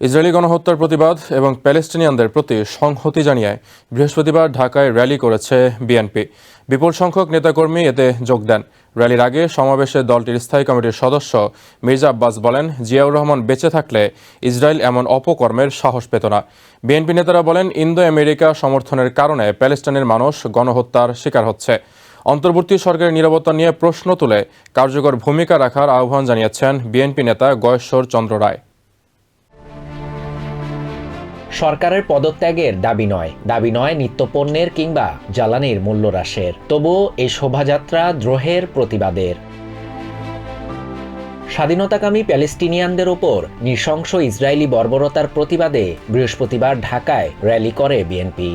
Israeli গণহত্যার প্রতিবাদ এবং প্যালেস্টিনিয়ানদের প্রতি সংহতি জানিয়ে বৃহস্পতিবার ঢাকায় র্যালি করেছে বিএনপি। বিপুল সংখ্যক নেতাকর্মী এতে যোগ দেন। র্যালির আগে সমাবেশে দলটির স্থায়ী কমিটির সদস্য মির্জা আব্বাস বলেন, জিয়াউর রহমান বেঁচে থাকলে ইসরায়েল এমন অপকর্মের সাহস পেত না। বিএনপি নেতারা বলেন ইন্দো আমেরিকা সমর্থনের কারণে প্যালেস্টাইনের মানুষ গণহত্যার শিকার হচ্ছে। অন্তর্বর্তী সরকারের নিরাপত্তা নিয়ে প্রশ্ন তুলে কার্যকর ভূমিকা রাখার আহ্বান জানিয়েছেন বিএনপি নেতা গয়েশ্বর চন্দ্র রায়। সরকারের পদত্যাগের দাবি নয়। দাবি নয় নিত্যপণ্যের কিংবা জ্বালানির মূল্য হ্রাসের তবুও এই শোভাযাত্রা দ্রোহের প্রতিবাদের। স্বাধীনতাকামী প্যালেস্টিনিয়ানদের ওপর নৃশংস ইসরায়েলি বর্বরতার প্রতিবাদে বৃহস্পতিবার ঢাকায় র্যালি করে বিএনপি।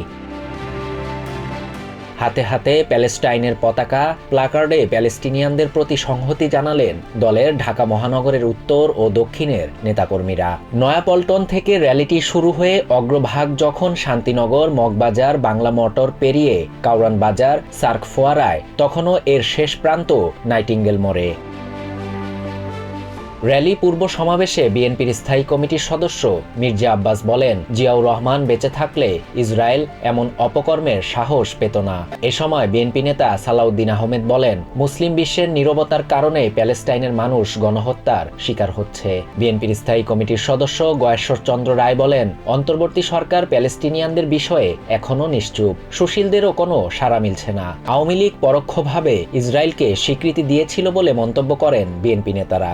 হাতে হাতে প্যালেস্টাইনের পতাকা, প্লাকার্ডে প্যালেস্টিনিয়ানদের প্রতি সংহতি জানালেন দলের ঢাকা মহানগরের উত্তর ও দক্ষিণের নেতাকর্মীরা। নয়াপল্টন থেকে র্যালিটি শুরু হয়ে অগ্রভাগ যখন শান্তিনগর, মগবাজার, বাংলা মোটর পেরিয়ে কাউরান বাজার সার্ক ফোয়ারায় তখনও এর শেষ প্রান্ত নাইটিঙ্গেল মোড়ে। র্যালি পূর্ব সমাবেশে বিএনপির স্থায়ী কমিটির সদস্য মির্জা আব্বাস বলেন, জিয়াউর রহমান বেঁচে থাকলে ইসরায়েল এমন অপকর্মের সাহস পেত না। এ সময় বিএনপি নেতা সালাউদ্দিন আহমেদ বলেন, মুসলিম বিশ্বের নীরবতার কারণে প্যালেস্টাইনের মানুষ গণহত্যার শিকার হচ্ছে। বিএনপির স্থায়ী কমিটির সদস্য গয়েশ্বর চন্দ্র রায় বলেন, অন্তর্বর্তী সরকার প্যালেস্টিনিয়ানদের বিষয়ে এখনও নিশ্চুপ। সুশীলদেরও কোনো সাড়া মিলছে না। আওয়ামী লীগ পরোক্ষভাবে ইসরায়েলকে স্বীকৃতি দিয়েছিল বলে মন্তব্য করেন বিএনপি নেতারা।